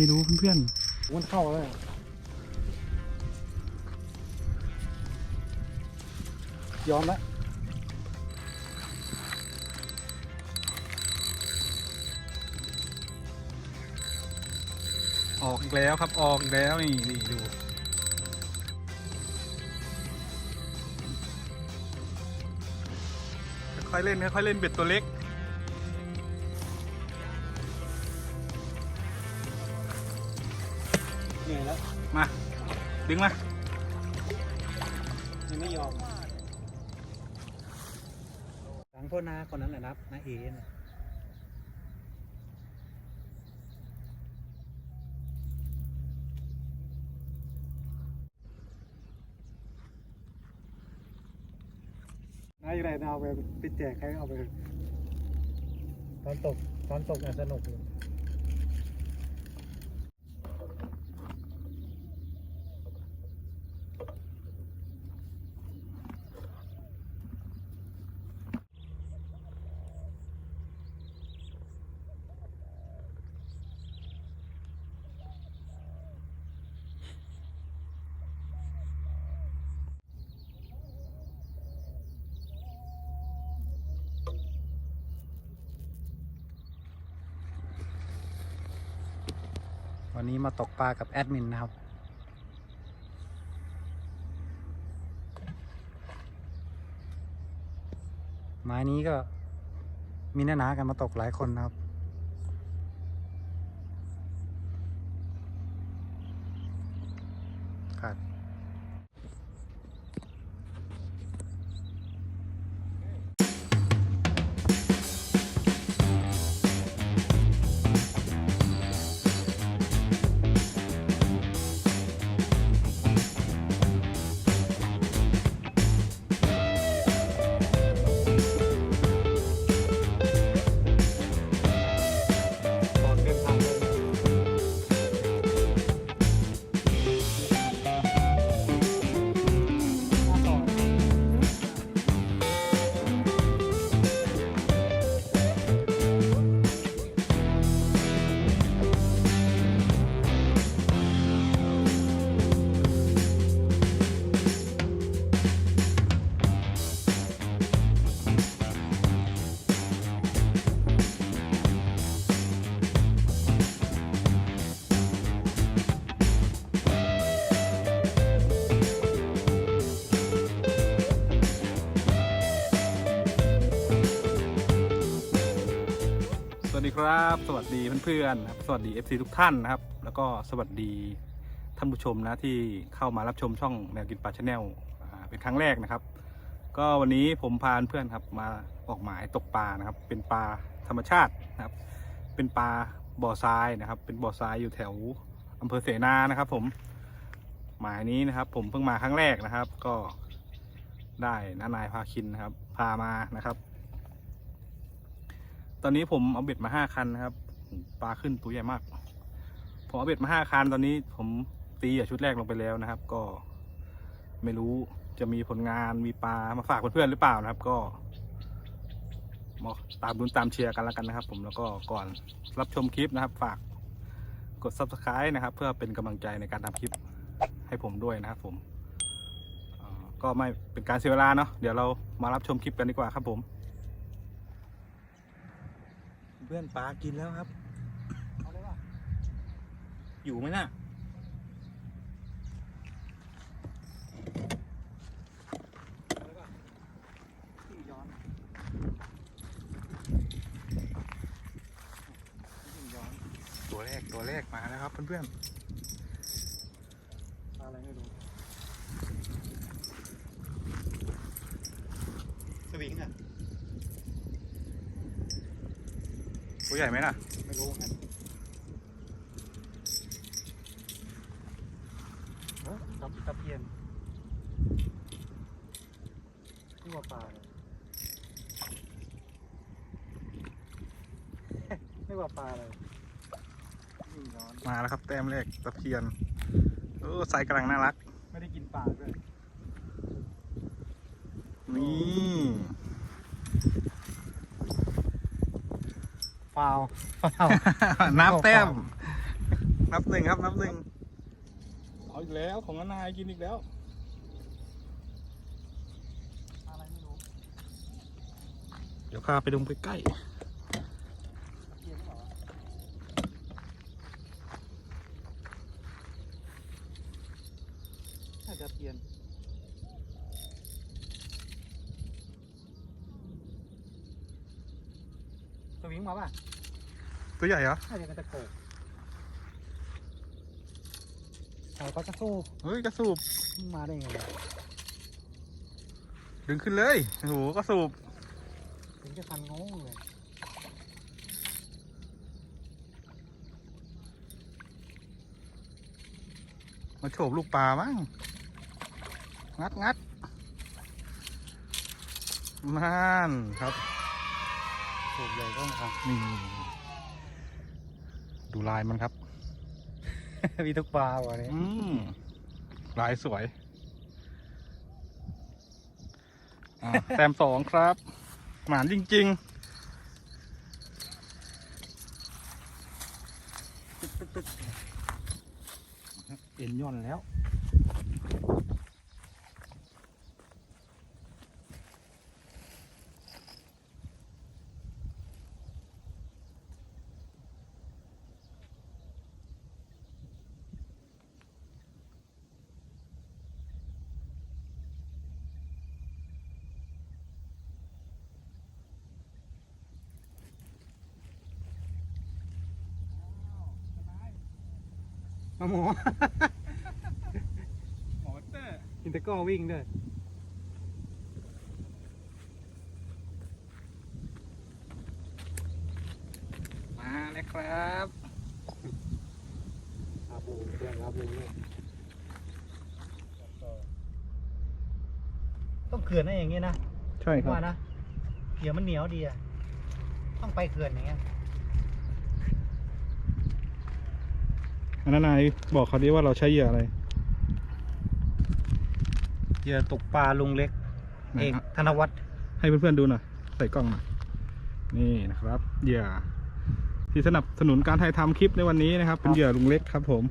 ไรไม่รู้เพื่อนมันเข้าเลยยอมละๆออกอีกแล้วครับออกอีกแล้วนี่นี่ดูค่อยๆเล่นค่อยๆเล่นเบ็ดตัวเล็ก เหนื่อยแล้วมา ดึงมา ยังไม่ยอมหลังพ่อนาคนนั้นแหละนับนาเอนะนายอะไรนะเอาไปไปแจกใครเอาไปตอนตกตอนตกอะสนุกอยู่ วันนี้มาตกปลากับแอดมินนะครับ ไม้นี้ก็มีหน้าหนากันมาตกหลายคนนะครับครับ ครับ สวัสดีเพื่อนๆครับสวัสดี FC ทุกท่านนะครับ แล้วก็สวัสดีท่านผู้ชมนะที่เข้ามารับชมช่องแมวกินปลาชาแนลเป็นครั้งแรกนะครับ ก็วันนี้ผมพาเพื่อนครับมาออกหมายตกปลานะครับ เป็นปลาธรรมชาตินะครับ เป็นปลาบ่อทรายนะครับ เป็นบ่อทรายอยู่แถวอำเภอเสนานะครับ ผมหมายนี้นะครับ ผมเพิ่งมาครั้งแรกนะครับ ก็ได้นานายพาคินนะครับ พามานะครับ ตอนนี้ผมเอาเบ็ดมาห้าคันนะครับปลาขึ้นตัวใหญ่มาก ผมเอาเบ็ดมาห้าคันตอนนี้ผมตีอชุดแรกลงไปแล้วนะครับ ก็ไม่รู้จะมีผลงานมีปลามาฝากเพื่อนๆหรือเปล่านะครับ ก็มาตามดุนตามเชียร์กันแล้วกันนะครับ ผมแล้วก็ก่อนรับชมคลิปนะครับ ฝากกด subscribe นะครับ เพื่อเป็นกำลังใจในการทำคลิปให้ผมด้วยนะครับผมก็ไม่เป็นการเสียเวลาเนาะเดี๋ยวเรามารับชมคลิปกันดีกว่าครับผม พื่อนปลากินแล้วครับเอาเลยว่ะอยู่ไหมน่ะเอาเลยว่ะที่ย้อนที่ย้อนตัวแรกตัวแรกมาแล้วครับเพื่อนปลาอะไรไม่รู้สวิงอะ ๆ ตัวใหญ่ไหมน่ะ ไม่รู้กันเฮ้ยตะตะเพียนนี่ว่าปลาเลยไม่ว่าปลาเลยนี่ย้อนมาแล้วครับแต้มแรกตะเพียนเออไซส์กำลังน่ารัก ไม่ได้กินปลาด้วยนี่ ฟาวฟาว นับแต้ม นับหนึ่งครับ นับหนึ่งเอาอีกแล้วของนายกินอีกแล้วอะไรไม่รู้เดี๋ยวข้าไปดูใกล้ เทียนหรือเปล่าวะน่าจะเทียนตัววิ่ง มาป่ะๆตัวใหญ่เหรอน่าจะเป็นตะโกกเขาก็จะสู้เฮ้ยกระสูบมาได้ไงวะดึงขึ้นเลยโอ้โหกระสูบถึงจะทันงงเลยมาโฉบลูกปลามั้งงัดงัดนั่นครับ สูบใหญ่ก็มานี่ดูลายมันครับมีทุกปลาว่ะเนี่ยอืมลายสวยอ่าแต้มสองครับ หมานจริง เอ็นย่อนแล้ว มาหมอๆหมอเตอร์อินเตอร์ก็วิ่งด้วยมาเลยครับอาบูเรื่องอาบูเนี่ยต้องเขื่อนนะอย่างเงี้ยนะใช่ครับว่านะเดี๋ยวมันเหนียวดีอะต้องไปเขื่อนอย่างเงี้ย อันนั้นนายบอกเขาดิว่าเราใช้เหยื่ออะไร เหยื่อตกปลาลุงเล็กเองธนวัฒน์ให้เพื่อนๆดูหน่อยใส่กล้องหน่อยนี่นะครับ เหยื่อที่สนับสนุนการถ่ายทำคลิปในวันนี้นะครับ เป็นเหยื่อลุงเล็กครับผม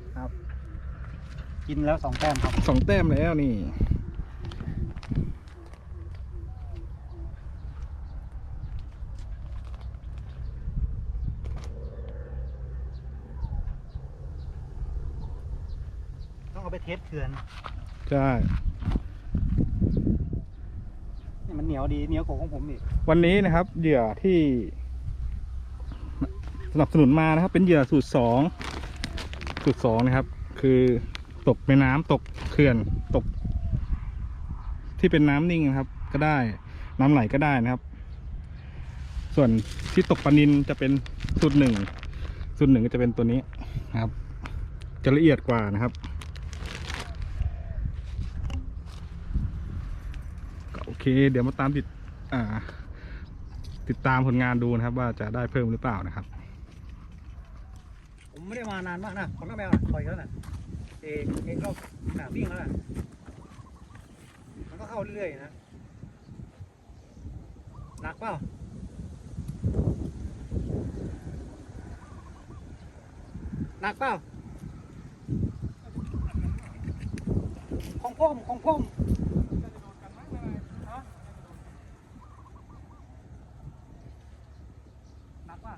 กินแล้วสองแต้มครับ สองแต้มแล้วนี่ ต้องเอาไปเท สเขื่อนใช่ นี่มันเหนียวดีเหนียวกว่าของผมอีกวันนี้นะครับ เหยื่อที่ สนับสนุนมานะครับ เป็นเหยื่อสูตรสองสูตรสองนะครับ คือตกในน้ำตกเขื่อนตก ที่เป็นน้ำนิ่งนะครับ ก็ได้ น้ำไหลก็ได้นะครับ ส่วนที่ตกปลานินจะเป็นสูตรหนึ่งสูตรหนึ่งก็จะเป็นตัวนี้นะครับ จะละเอียดกว่านะครับก็โอ เค เดี๋ยวมาตามติดอ่าติดตามผลงานดูนะครับ ว่าจะได้เพิ่มหรือเปล่านะครับ ผมไม่ได้มานานมากนะผมก็แมวคอยแล้วนะเอกเอกก็หนาวิ่งแล้วนะมันก็เข้าเรื่อยๆนะหนักเปล่าหนักเปล่าของพ่มของพ่มหนักป่ะ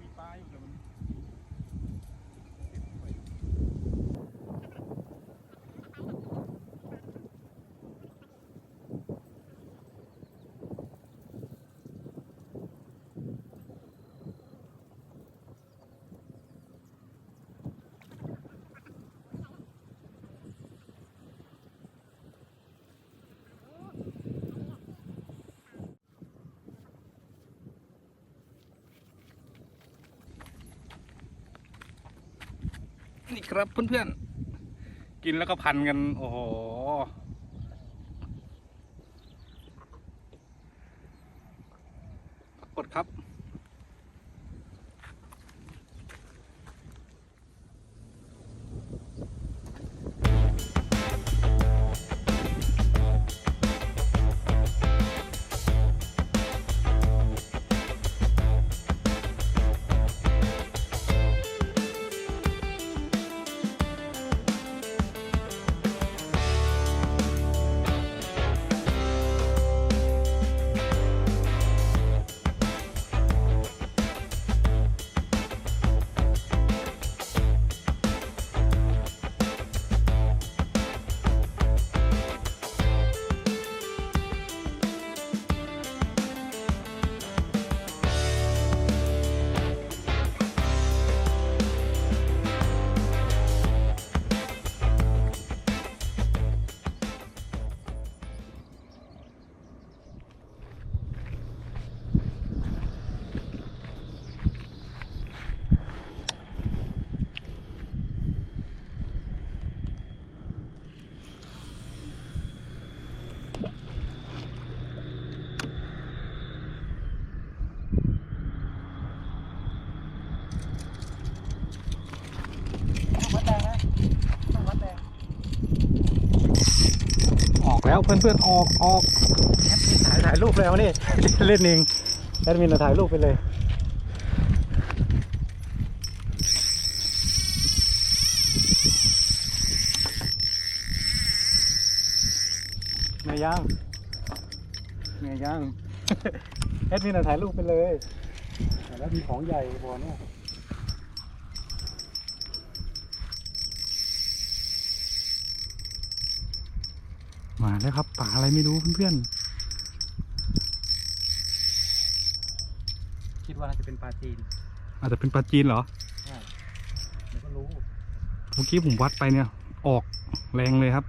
มีปลาอยู่แต่มัน นี่ ครับเพื่อนๆ กินแล้วก็พันกัน โอ้โห เพื่อนๆออกออกแอดมินถ่ายถ่ายรูปแล้วนี่เล่นเองแอดมินถ่ายรูปไปเลยเมียย่างเมียย่างแอดมินถ่ายรูปไปเลยแต่แล้วมีของใหญ่บอเนี่ย มาแล้วครับป่าอะไรไม่รู้เพื่อนคิดว่าน่าจะเป็นปลาจีนๆอาจจะเป็นปลาจีนเหรอใช่เดี๋ยวก็รู้ เมื่อกี้ผมวัดไปเนี่ย ออกแรงเลยครับ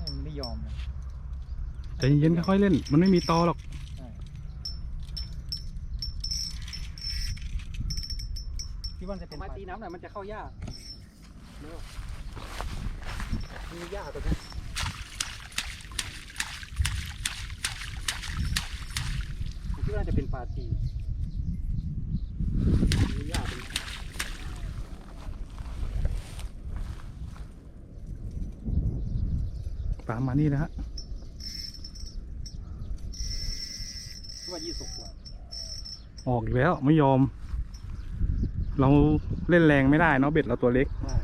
มันไม่ยอมเลย ใจเย็นๆค่อยๆเล่น มันไม่มีตอหรอกใช่คิดว่าจะเป็นไม้ตีน้ำหน่อยมันจะเข้ายากมันมีหญ้าตัวนี้ผมคิดว่าน่าจะเป็นปลาจีนมีหญ้าตัวนี้ป่ามานี่นะฮะ คิดว่า ยี่สิบกว่าออกอีกแล้วไม่ยอม เราเล่นแรงไม่ได้เนาะเบ็ดเราตัวเล็ก ใช่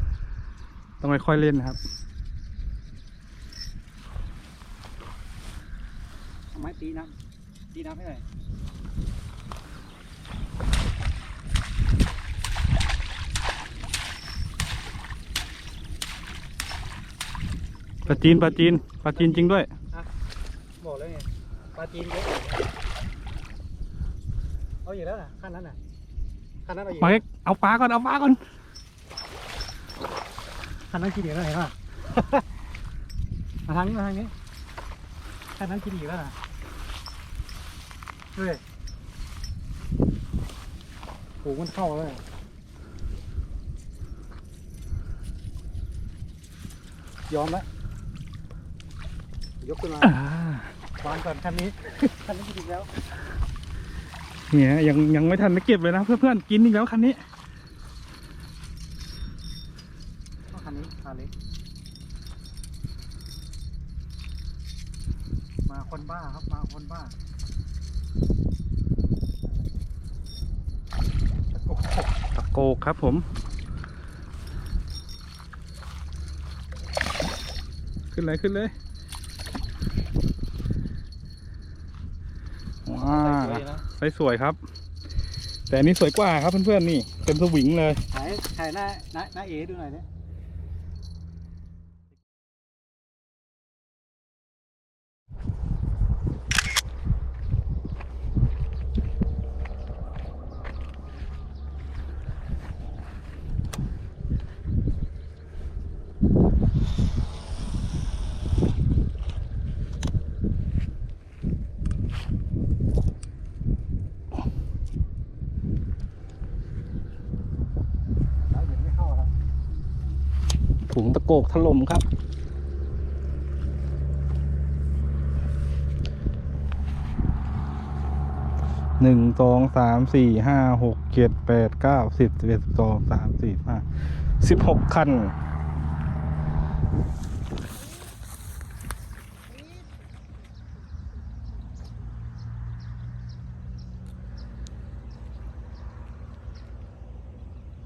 ต้องค่อยๆเล่นนะครับ เอาไม้ตีน้ำตีน้ำให้หน่อยปลาจีนปลาจีนปลาจีนจริงด้วย บอกแล้วไงปลาจีนเยอะอยู่ เอาอยู่แล้วนะขั้นนั้นน่ะขั้นนั้นเอาอยู่มาเอ็กเอาปลาก่อนเอาปลาก่อนขั้นนั้นกินอยู่แล้วเห็นป่ะ มาทางนี้มาทางนี้ขั้นนั้นกินอยู่แล้วนะเฮ้ยโหมันเข้าเลยยอมแล้ว ยกขึ้นมาอ่า วางก่อนคันนี้ คันนี้กินอีกแล้ว เนี่ยยังยังไม่ทันได้เก็บเลยนะเพื่อนๆกินอีกแล้วคันนี้ต้องคันนี้คันเล็กมาคนบ้าครับมาคนบ้าโอ้โหตะโกกครับผมขึ้นเลยขึ้นเลยว้า ใส่เลยนะไซส์สวยครับ แต่อันนี้สวยกว่าครับเพื่อนๆนี่เต็มสวิงเลยถ่ายถ่ายหน้าหน้าหน้าเอดูหน่อยเนี่ย แล้วเดี๋ยวไม่เข้าครับ ถุงตะโกกถล่มครับ หนึ่งสองสามสี่ห้าหกเจ็ดแปดเก้าสิบสิบเอ็ดสิบสองสามสี่ห้าสิบหกคัน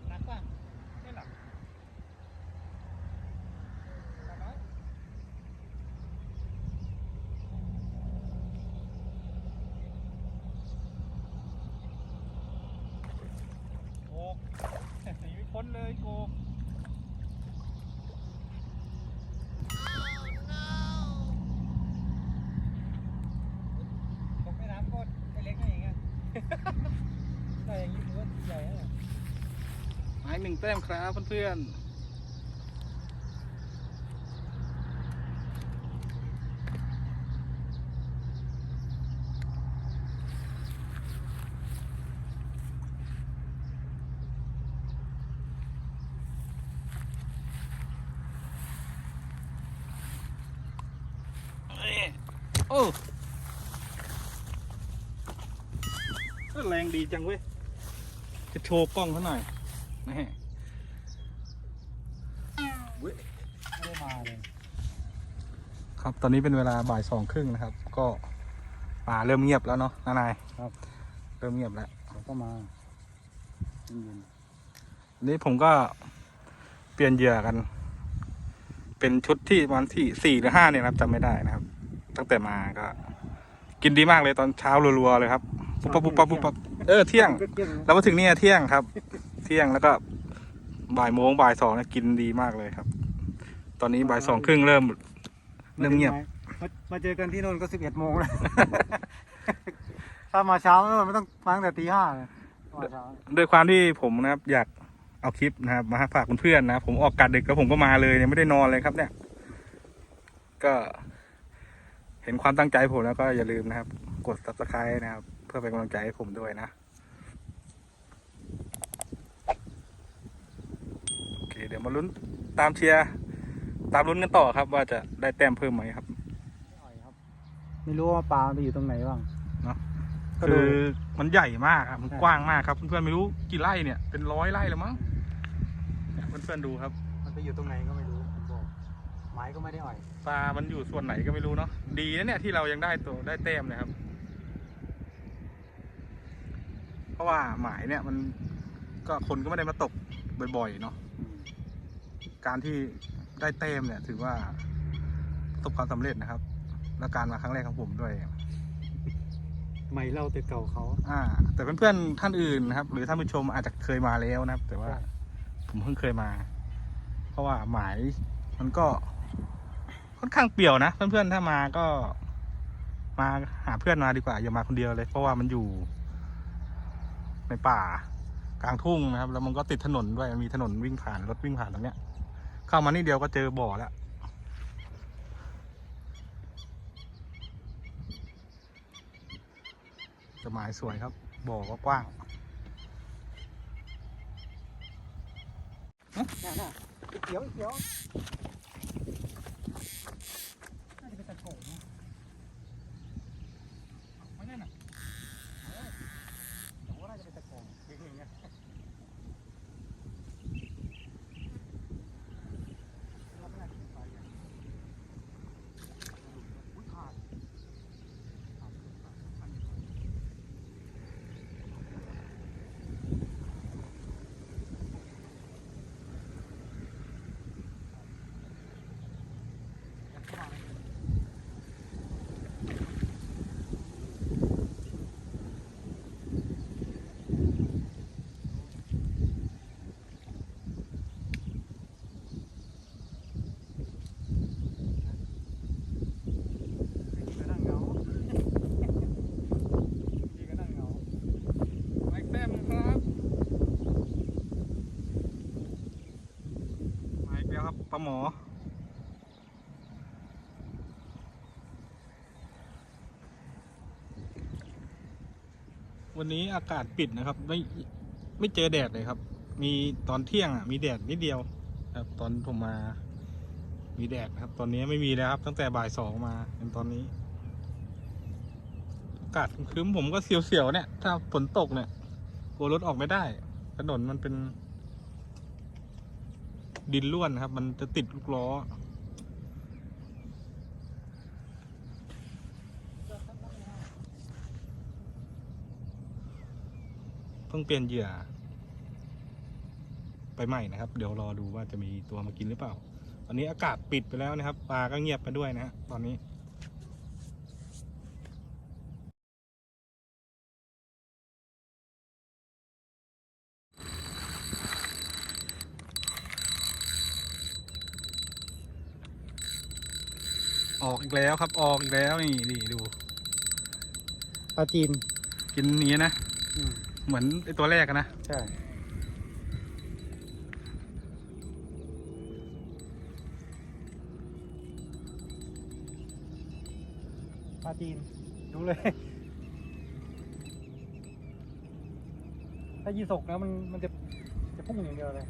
หนักป่ะไม่หนักหนักไหม โกกหนีไม่พ้นเลยโกก ตกแม่น้ำก็ไม่เล็กนะอย่างเงี้ย ได้อย่างนี้ถือว่าใหญ่นะหมายหนึ่งแต้มครับเพื่อนๆ โอ้เออแรงดี จังเว้ย จะโชว์กล้องเขาหน่อยนี่ไม่ได้มาเลย ครับตอนนี้เป็นเวลาบ่ายสองครึ่งนะครับ ก็ป่าเริ่มเงียบแล้วเนาะนานายครับ เริ่มเงียบแล้วเดี๋ยวก็มาเย็นอันนี้ผมก็เปลี่ยนเหยื่อกัน เป็นชุดที่วันที่สี่หรือห้าเนี่ยนะครับจำไม่ได้นะครับ ตั้งแต่มาก็ กินดีมากเลยตอนเช้ารัวๆเลยครับ ปุ๊บปั๊บปุ๊บปั๊บปุ๊บปั๊บเออเที่ยงๆเที่ยงๆเรามาถึงเนี่ยเที่ยงครับ เที่ยงแล้วก็บ่ายโมงบ่ายสองเนี่ยกินดีมากเลยครับ ตอนนี้บ่ายสองครึ่งเริ่มเริ่มเงียบ มามาเจอกันที่โน่นก็สิบเอ็ดโมงแล้ว ถ้ามาเช้าไม่ต้องมาตั้งแต่ตีห้าเลยมาเช้าด้วยความที่ผมนะครับ อยากเอาคลิปนะครับ มาให้ฝากเพื่อนๆนะครับผมออกกัดดึกแล้วผมก็มาเลยเนี่ยไม่ได้นอนเลยครับ เนี่ย ก็เห็นความตั้งใจผมแล้วก็อย่าลืมนะครับ กด subscribe นะครับเพื่อเป็นกำลังใจให้ผมด้วยนะ โอเค เดี๋ยวมาลุ้นตามเชียร์ตามลุ้นกันต่อครับ ว่าจะได้แต้มเพิ่มไหมครับ ไม่รู้ว่าปลามันไปอยู่ตรงไหนบ้างเนอะก็คืดูอมันใหญ่มากครับมันใช่ กว้างมากครับ เพื่อนๆไม่รู้กี่ไร่เนี่ยเป็นร้อยไร่แล้วมั้งเนี่ยเพื่อนๆดูครับ มันไปอยู่ตรงไหนก็ไม่รู้ผมบอกไม้ก็ไม่ได้อ่อย ปลา มันอยู่ส่วนไหนก็ไม่รู้เนาะ ดีนะเนี่ยที่เรายังได้ตัวได้แต้มนะครับ เพ ราะว่าหมายเนี่ยมันก็คนก็ไม่ได้มาตกบ่อยๆเนาะการที่ได้แต้มเนี่ย ถือว่าประสบความสำเร็จนะครับ และการมาครั้งแรกของผมด้วย ไม่เล่าแต่เก่าเขา อ่า แต่เพื่อนๆท่านอื่นนะครับ หรือท่านผู้ชมอาจจะเคยมาแล้วนะครับ แต่ว่าใช่ผมเพิ่งเคยมา เพราะว่าหมายมันก็ค่อนข้างเปี่ยวนะเพื่อนๆถ้ามาก็ มาหาเพื่อนมาดีกว่าอย่ามาคนเดียวเลย เพราะว่ามันอยู่ ในป่ากลางทุ่งนะครับ แล้วมันก็ติดถนนด้วยมันมีถนนวิ่งผ่านรถวิ่งผ่านตรงเนี้ย เข้ามานี่เดียวก็เจอบ่อแล้วจะหมายสวยครับ บ่อก็กว้างน่ะน่ะอีเขียวเขียวน่าจะเป็นตะโกนนะ ไม่ได้นะ ผมว่าน่าจะเป็นตะโกนจริงๆเนี่ยเราไม่น่าจะเป็นปลาใหญ่อุ๊ยขาด ก็นั่งเหงาพี่ก็นั่งเหงา ไม้แต้มครับมาอีกแล้วครับปลา หมอ วันนี้อากาศปิดนะครับ ไม่ไม่เจอแดดเลยครับ มีตอนเที่ยงอะมีแดดนิดเดียวครับ ตอนผมมา มีแดดครับ ตอนนี้ไม่มีแล้วครับ ตั้งแต่บ่ายสองมาเป็นตอนนี้ อากาศครึ้มผมก็เสียวๆเนี่ย ถ้าฝนตกเนี่ยกลัวรถออกไม่ได้ถนนมันเป็น ดินล้วนครับ มันจะติดลูกล้อ เพิ่งเปลี่ยนเหยื่อ ไปใหม่นะครับ เดี๋ยวรอดูว่าจะมีตัวมากินหรือเปล่า ตอนนี้อากาศปิดไปแล้วนะครับ ปลาก็เงียบไปด้วยนะฮะตอนนี้ ออกอีกแล้วครับออกอีกแล้วนี่นี่ดูปลาจีนกินอย่างนี้นะอืมเหมือนไอตัวแรกอะนะใช่ ปลาจีนดูเลย ถ้ายีสกนะมันมันจะจะพุ่งอย่างเดียวเลย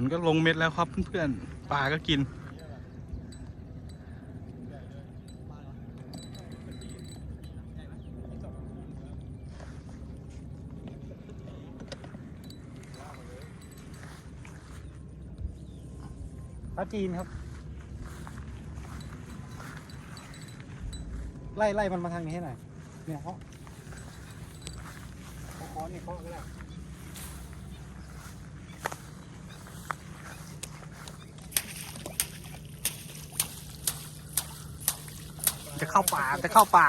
นฝนก็ลงเม็ดแล้วครับเพื่อนๆปลาก็กิน ปลาจีนครับ ไล่ไล่มันมาทางนี้ให้หน่อยเนี่ยเขาเขาค้อนเนี่ยเขาก็ได้ จะเข้าป่าจะเข้าป่า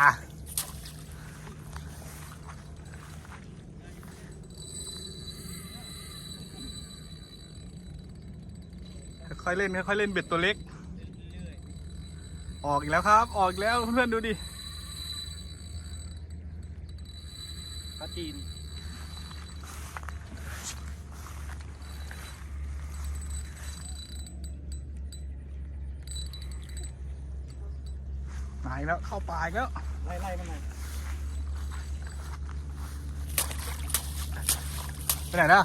ค่อยเล่นค่อยเล่นเบ็ดตัวเล็ก ออกอีกแล้วครับ ออกอีกแล้วเพื่อนๆดูดิปลาจีน มาอีกแล้วเข้าป่าอีกแล้วไล่ไล่มันหน่อยไปไหนนะ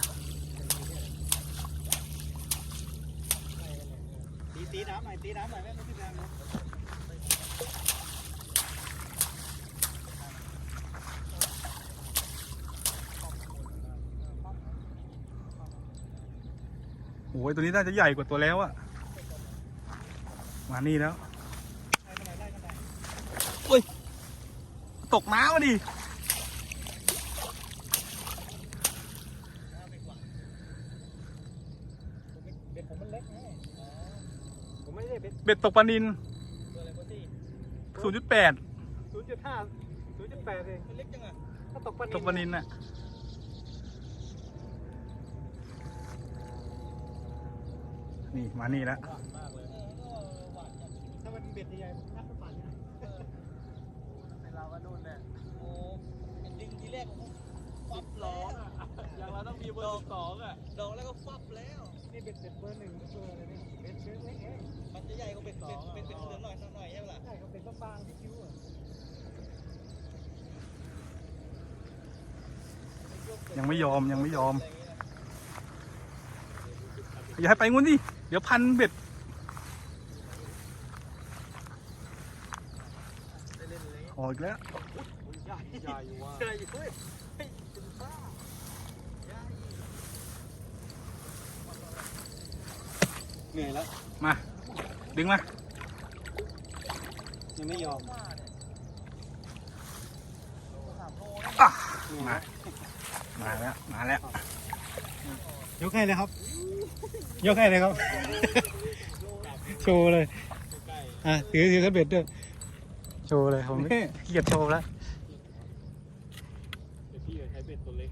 ตีตีน้ำหน่อยตีน้ำหน่อยแม่ไม่ขึ้นน้ำนะโอ้ยตัวนี้น่าจะใหญ่กว่าตัวแล้วอะมานี่แล้ว ไล่กันหน่อยไล่กันหน่อย ตกน้ำมาดิเบ็ดผมมันเล็กไงผมไม่ได้เบ็ดเบ็ดตกปลานินตัวอะไรปะที่0.8 ศูนย์จุดห้าศูนย์จุดแปดเองมันเล็กจังอะถ้าตกปลานิตกปลานินน่ะ นี่มานี่แล้วหวานมากเลยหวานจังถ้ามันเบ็ดใหญ่ๆมันนับเป็นปลาเนี่ย ในเราก็นู่นเนี่ยโอ้ดึงทีแรกผมฟับร้องอย่างเราต้องมีเบอร์สองอะดองแล้วก็ฟับแล้ว นี่เบ็ดเบ็ดเบอร์หนึ่งเบอร์อะไรเนี่ยเบ็ดเบ็ดเล็กเองมันจะใหญ่กว่าเบ็ดสองเป็นเป็นเหลืองหน่อยสักหน่อยใช่ไหมล่ะใช่เขาเป็นบางๆที่คิ้วอะยังไม่ยอมยังไม่ยอมอย่าให้ไปงูนดิเดี๋ยวพันเบ็ด ออกอีกแล้วใหญ่ใหญ่ว่ะใหญ่เฮ้ยเฮ้ยเป็นบ้าใหญ่เหนื่อยแล้ว มา ดึงมา ยังไม่ยอมอะมา มาแล้ว มาแล้ว ยกให้เลยครับ ยกให้เลยครับ โชว์เลย อะ ถือถือกระเบ็ดด้วย โชว์เลยผมขี้เกียจโชว์แล้วพี่ใช้เบ็ดตัวเล็ก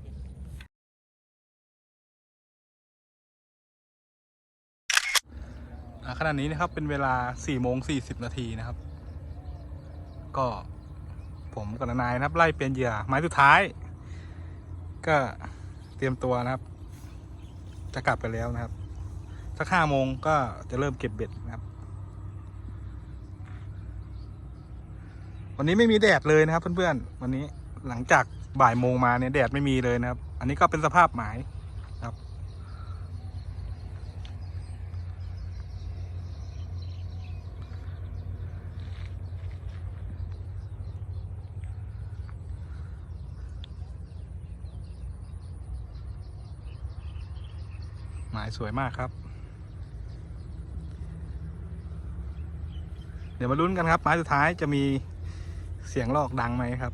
อะขณะนี้นะครับเป็นเวลา4โมง40 นาทีนะครับ ก็ผมกับนายนะครับ ไล่เป็นเหยื่อไม้สุดท้าย ก็เตรียมตัวนะครับ จะกลับไปแล้วนะครับ สักห้าโมงก็จะเริ่มเก็บเบ็ดนะครับ วันนี้ไม่มีแดดเลยนะครับ เพื่อนๆวันนี้หลังจากบ่ายโมงมาเนี่ยแดดไม่มีเลยนะครับ อันนี้ก็เป็นสภาพหมายครับ หมายสวยมากครับ เดี๋ยวมาลุ้นกันครับไม้สุดท้ายจะมี เสียงลอกดังไหมครับ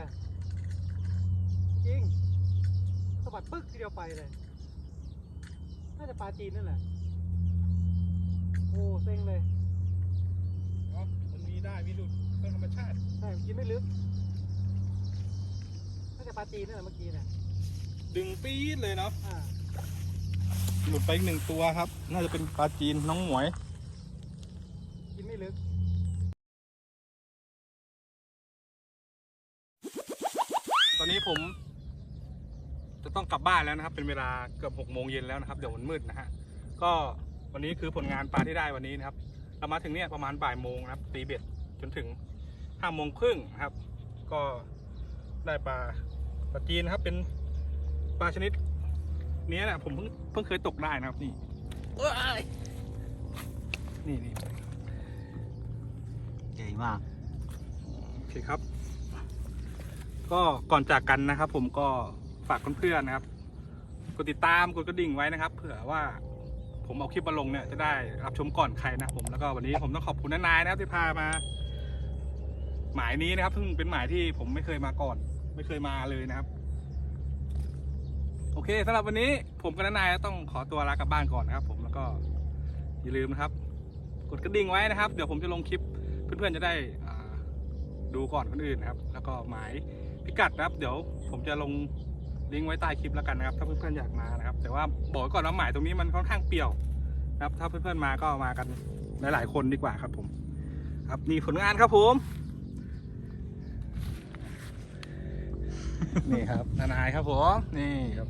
อะจริงสะบัดปึ๊กทีเดียวไปเลย น่าจะปลาจีนนั่นแหละ โอ้เซ็งเลย อ๋อมันมีได้มีหลุดเป็นธรรมชาติ ใช่กินไม่ลึก น่าจะปลาจีนนั่นแหละเมื่อกี้น่ะ ดึงปี๊ดเลยเนาะอ่า หลุดไปอีกหนึ่งตัวครับ น่าจะเป็นปลาจีนน้องหมวย บบ้านแล้วนะครับ เป็นเวลาเกือบหกโมงเย็นแล้วนะครับ เดี๋ยวมันมืดนะฮะก็วันนี้คือผลงานปลาที่ได้วันนี้นะครับเรามาถึงเนี่ยประมาณบ่ายโมงนะครับตีเบ็ดจนถึงห้าโมงครึ่งนะครับ ก็ได้ปลาปลาจีนนะครับ เป็นปลาชนิดเนี้ยนะผมเพิ่งเพิ่งเคยตกได้นะครับนี่เอ้ยนี่นี่ใหญ่มากโอเคครับ ก็ก่อนจากกันนะครับ ผมก็ฝากเพื่อนๆนะครับ กดติดตามกดกระดิ่งไว้นะครับ เผื่อว่าผมเอาคลิปมาลงเนี่ยจะได้รับชมก่อนใครนะผมแล้วก็วันนี้ผมต้องขอบคุณนายนะครับที่พามา หมายนี้นะครับ ซึ่งเป็นหมายที่ผมไม่เคยมาก่อน ไม่เคยมาเลยนะครับ โอเคสำหรับวันนี้ผมกับนายต้องขอตัวลากลับบ้านก่อนนะครับ ผมแล้วก็อย่าลืมนะครับ กดกระดิ่งไว้นะครับ เดี๋ยวผมจะลงคลิปเพื่อนๆจะได้ดูก่อนคนอื่นนะครับ แล้วก็หมายพิกัดนะครับ เดี๋ยวผมจะลง ลิงก์ไว้ใต้คลิปแล้วกันนะครับ ถ้าเพื่อนๆอยากมานะครับ แต่ว่าบอกไว้ก่อนว่าหมายตรงนี้มันค่อนข้างเปี่ยวนะครับ ถ้าเพื่อนๆมาก็มากันหลายๆคนดีกว่าครับผม ครับนี่ผลงานครับผมนี่ครับนานายครับผมนี่ครับ